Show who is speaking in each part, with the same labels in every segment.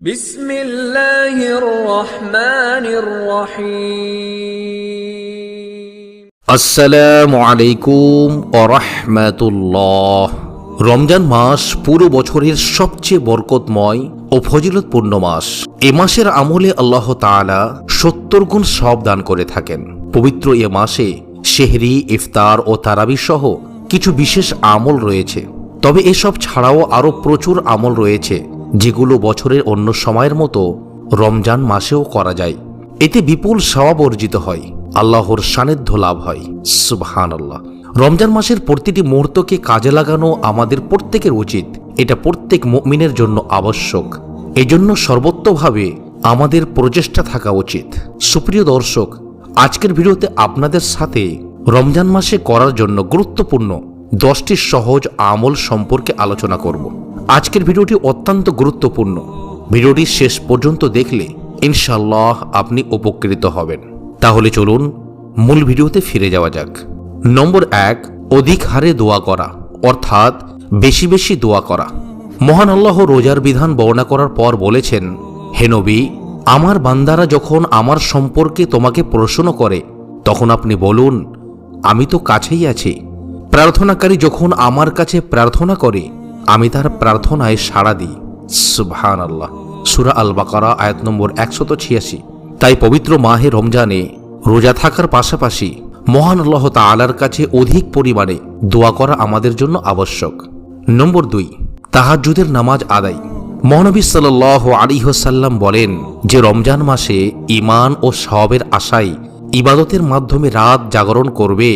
Speaker 1: বিসমিল্লাহির রহমানির রহিম।
Speaker 2: আসসালামু রমজান মাস পুরো বছরের সবচেয়ে বরকতময় ও ফজিলতপূর্ণ মাস। এ মাসের আমলে আল্লাহ তাআলা সত্তর গুণ সব দান করে থাকেন। পবিত্র এ মাসে শেহরি, ইফতার ও তারাবি সহ কিছু বিশেষ আমল রয়েছে। তবে এসব ছাড়াও আরও প্রচুর আমল রয়েছে। যেগুলো বছরের অন্য সময়ের মতো রমজান মাসেও করা যায়। এতে বিপুল সওয়াব অর্জিত হয়। আল্লাহর সান্নিধ্য লাভ হয়। সুবহান আল্লাহ রমজান মাসের প্রতিটি মুহূর্তকে কাজে লাগানো আমাদের প্রত্যেকের উচিত। এটা প্রত্যেক মুমিনের জন্য আবশ্যক। এজন্য সর্বত্রভাবে আমাদের প্রচেষ্টা থাকা উচিত। সুপ্রিয় দর্শক, আজকের ভিডিওতে আপনাদের সাথে রমজান মাসে করার জন্য গুরুত্বপূর্ণ দশটি সহজ আমল সম্পর্কে আলোচনা করব। আজকের ভিডিওটি অত্যন্ত গুরুত্বপূর্ণ। ভিডিওটি শেষ পর্যন্ত দেখলে ইনশাল্লাহ আপনি উপকৃত হবেন। তাহলে চলুন মূল ভিডিওতে ফিরে যাওয়া যাক। নম্বর এক, অধিক হারে দোয়া করা, অর্থাৎ বেশি বেশি দোয়া করা। মহান আল্লাহ রোজার বিধান বর্ণনা করার পর বলেছেন, হে নবী, আমার বান্দারা যখন আমার সম্পর্কে তোমাকে প্রশ্ন করে, তখন আপনি বলুন, আমি তো কাছেই আছি। প্রার্থনাকারী যখন আমার কাছে প্রার্থনা করে আমি তার প্রার্থনায় সাড়া দিই। সুবহান আল্লাহ সুরা আল বাকারা আয়াত নম্বর একশত ছিয়াশি। তাই পবিত্র মাহে রমজানে রোজা থাকার পাশাপাশি মহান আল্লাহ তাআলার কাছে অধিক পরিমাণে দোয়া করা আমাদের জন্য আবশ্যক। নম্বর দুই, তাহাজ্জুদের নামাজ আদায়। মহানবী সাল আলী হোসাল্লাম বলেন যে রমজান মাসে ইমান ও সবের আশায় ইবাদতের মাধ্যমে রাত জাগরণ করবে,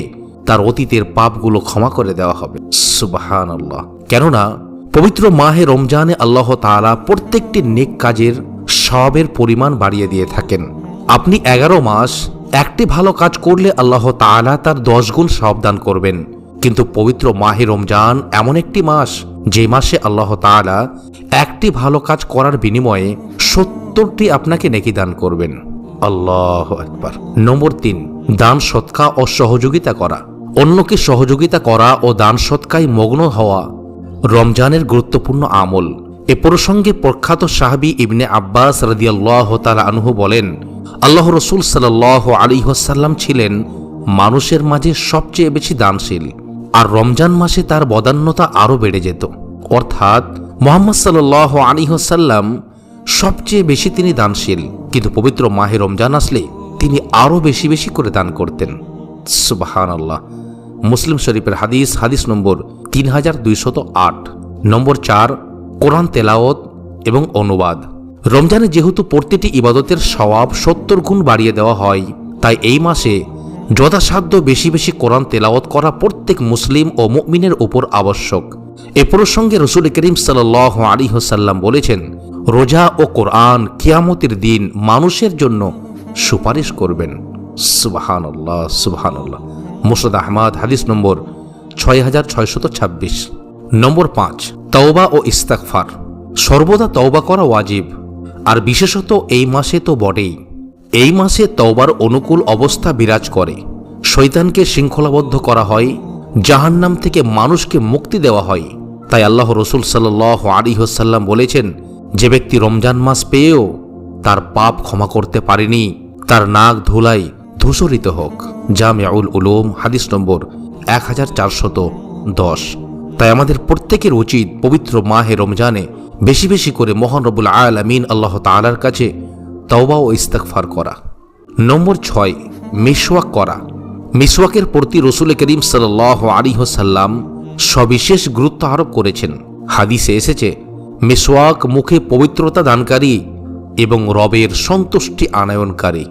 Speaker 2: তার অতীতের পাপগুলো ক্ষমা করে দেওয়া হবে। সুবাহান আল্লাহ কেননা পবিত্র মাহে রমজানে আল্লাহ তাআলা প্রত্যেকটি নেক কাজের সবের পরিমাণ বাড়িয়ে দিয়ে থাকেন। আপনি এগারো মাস একটি ভালো কাজ করলে আল্লাহ তাআলা তার দশ গুণ দান করবেন। কিন্তু পবিত্র মাহে রমজান এমন একটি মাস যে মাসে আল্লাহ তাআলা একটি ভালো কাজ করার বিনিময়ে সত্তরটি আপনাকে নেকি দান করবেন। আল্লাহ একবার নম্বর তিন, দান সৎকা ও সহযোগিতা করা। অন্যকে সহযোগিতা করা ও দান সৎকায় মগ্ন হওয়া রমজানের গুরুত্বপূর্ণ আমল। এ প্রসঙ্গে প্রখ্যাত সাহাবি ইবনে আব্বাস রাদিয়াল্লাহ তালা আনহু বলেন, আল্লাহ রসুল সাল্লাহ আলিহাসাল্লাম ছিলেন মানুষের মাঝে সবচেয়ে বেশি দানশীল, আর রমজান মাসে তার বদান্যতা আরও বেড়ে যেত। অর্থাৎ মোহাম্মদ সাল্লাহ আলিহাসাল্লাম সবচেয়ে বেশি তিনি দানশীল, কিন্তু পবিত্র মাহে রমজান আসলে তিনি আরও বেশি বেশি করে দান করতেন। সুবাহান আল্লাহ মুসলিম শরীফের হাদিস হাদিস নম্বর তিন হাজার দুইশত আট। নম্বর চার, কোরআন তেলাওত এবং অনুবাদ। রমজানে যেহেতু প্রতিটি ইবাদতের সওয়াব সত্তর গুণ বাড়িয়ে দেওয়া হয়, তাই এই মাসে যথাসাধ্য বেশি বেশি কোরআন তেলাওয়াত করা প্রত্যেক মুসলিম ও মুমিনের উপর আবশ্যক। এ প্রসঙ্গে রসুল করিম সাল আলী হোসাল্লাম বলেছেন, রোজা ও কোরআন কিয়ামতের দিন মানুষের জন্য সুপারিশ করবেন। সুবাহান আল্লাহ সুবাহান আল্লাহ মুর্শদ আহমদ, হাদিস নম্বর ছয় হাজার ছয়শত ছাব্বিশ। নম্বর পাঁচ, তওবা ও ইস্তাকফার সর্বদা তওবা করা ওয়াজিব, আর বিশেষত এই মাসে তো বটেই। এই মাসে তওবার অনুকূল অবস্থা বিরাজ করে। শৈতানকে শৃঙ্খলাবদ্ধ করা হয়, জাহান্নাম থেকে মানুষকে মুক্তি দেওয়া হয়। তাই আল্লাহ রসুল সাল্লাহ আলী হোসাল্লাম বলেছেন, যে ব্যক্তি রমজান মাস পেয়েও তার পাপ ক্ষমা করতে পারেনি, তার নাক ধুলাই ধূসরিত হোক। জামিয়াউল উলুম, হাদিস নম্বর এক হাজার চারশত দশ। তাই আমাদের প্রত্যেকের উচিত পবিত্র মাহে রমজানে বেশি বেশি করে মহান রবুল আলামিন আল্লাহ তালার কাছে তওবা ও ইস্তাকফার করা। নম্বর ছয়, মিসওয়াক করা। মিসওয়াকের প্রতি রসুল করিম সাল আলী হোসাল্লাম সবিশেষ গুরুত্ব আরোপ করেছেন। হাদিসে এসেছে, মিসওয়াক মুখে পবিত্রতা দানকারী এবং রবের সন্তুষ্টি আনয়নকারী।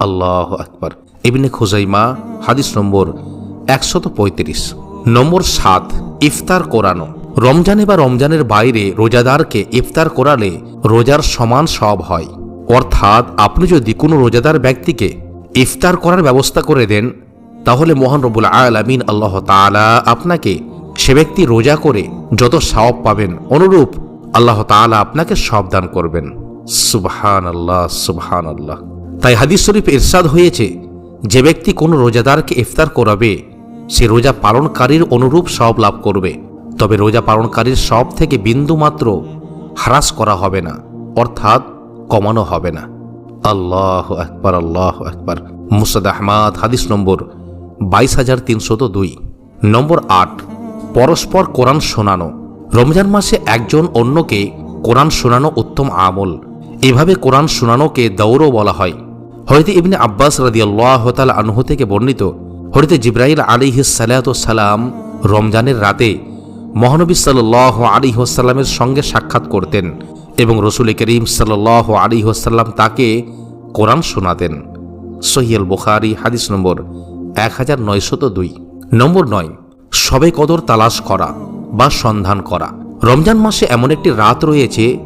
Speaker 2: আল্লাহ আকবার। ইবনে খুজাইমা, হাদিস নম্বর একশত পঁয়ত্রিশ। নম্বর সাত, ইফতার করানো। রমজানে বা রমজানের বাইরে রোজাদারকে ইফতার করালে রোজার সমান সব হয়। অর্থাৎ আপনি যদি কোনো রোজাদার ব্যক্তিকে ইফতার করার ব্যবস্থা করে দেন, তাহলে মহান রবুল আলামিন আল্লাহ তাআলা আপনাকে সে ব্যক্তি রোজা করে যত সওয়াব পাবেন, অনুরূপ আল্লাহ তাআলা আপনাকে সব দান করবেন। সুবহান আল্লাহ সুবহান আল্লাহ তাই হাদিস শরীফ ইরশাদ হয়েছে, যে ব্যক্তি কোনো রোজাদারকে ইফতার করাবে, সে রোজা পালনকারীর অনুরূপ সব লাভ করবে। তবে রোজা পালনকারীর সব থেকে বিন্দু মাত্র হ্রাস করা হবে না, অর্থাৎ কমানো হবে না। আল্লাহ একবার আল্লাহ একবার মুসাদ আহমাদ, হাদিস নম্বর বাইশ হাজার তিনশত দুই। নম্বর আট, পরস্পর কোরআন শোনানো। রমজান মাসে একজন অন্যকে কোরআন শোনানো উত্তম আমল। এভাবে কোরআন শোনানোকে দৌড়ও বলা হয়। হয়তো ইবনে আব্বাস রাদি আল্লাহ তাল আনহু থেকে বর্ণিত হরিতে জিব্রাইল আলী সালাম রমজানের রাতে মহানবী সাল্লাহ আলী হোসাল্লামের সঙ্গে সাক্ষাৎ করতেন এবং রসুল করিম সাল্লাহ আলী হোসাল্লাম তাকে কোরআন শোনাতেন। সহিয়াল বুখারি, হাদিস নম্বর এক হাজার নয়শত দুই। নম্বর নয়, সবে কদর তালাশ করা বা সন্ধান করা। রমজান মাসে এমন একটি রাত রয়েছে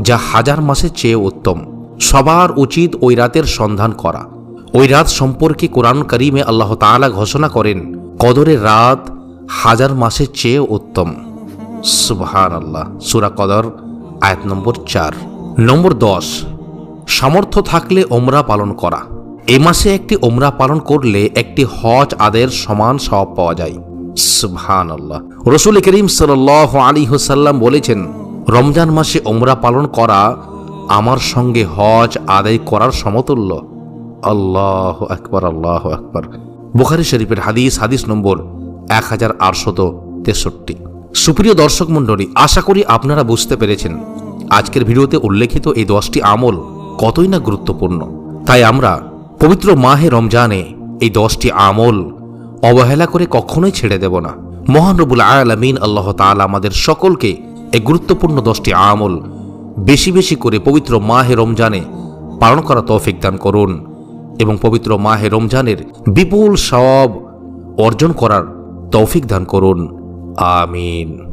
Speaker 2: যা হাজার মাসের চেয়ে উত্তম। সবার উচিত ওই রাতের সন্ধান করা। ওই রাত সম্পর্কে কোরআন করিমে আল্লাহ তাআলা ঘোষণা করেন, কদরের রাত হাজার মাসের চেয়ে উত্তম। সুবহান আল্লাহ সুরা কদর, আয়াত নম্বর চার। নম্বর দশ, সামর্থ্য থাকলে ওমরা পালন করা। এ মাসে একটি ওমরা পালন করলে একটি হজ আদের সমান সব পাওয়া যায়। সুবহান আল্লাহ রসুল করিম সাল আলী হোসাল্লাম বলেছেন, রমজান মাসে ওমরা পালন করা আমার সঙ্গে হজ আদায় করার সমতুল্য। আল্লাহ আকবর আল্লাহ আকবর। বুখারি শরীফের হাদিস হাদিস নম্বর এক হাজার আটশত তেষট্টি। সুপ্রিয় দর্শক মণ্ডলী, আশা করি আপনারা বুঝতে পেরেছেন, আজকের ভিডিওতে উল্লেখিত এই দশটি আমল কতই না গুরুত্বপূর্ণ। তাই আমরা পবিত্র মাহে রমজানে এই দশটি আমল অবহেলা করে কখনোই ছেড়ে দেব না। মহান রবুল আয়ালামিন আল্লাহ তাআলা আমাদের সকলকে এই গুরুত্বপূর্ণ দশটি আমল বেশি বেশি করে পবিত্র মাহে রমজানে পালন করা তৌফিক দান করুন এবং পবিত্র মাহে রমজানের বিপুল সব অর্জন করার তৌফিক দান করুন। আমিন।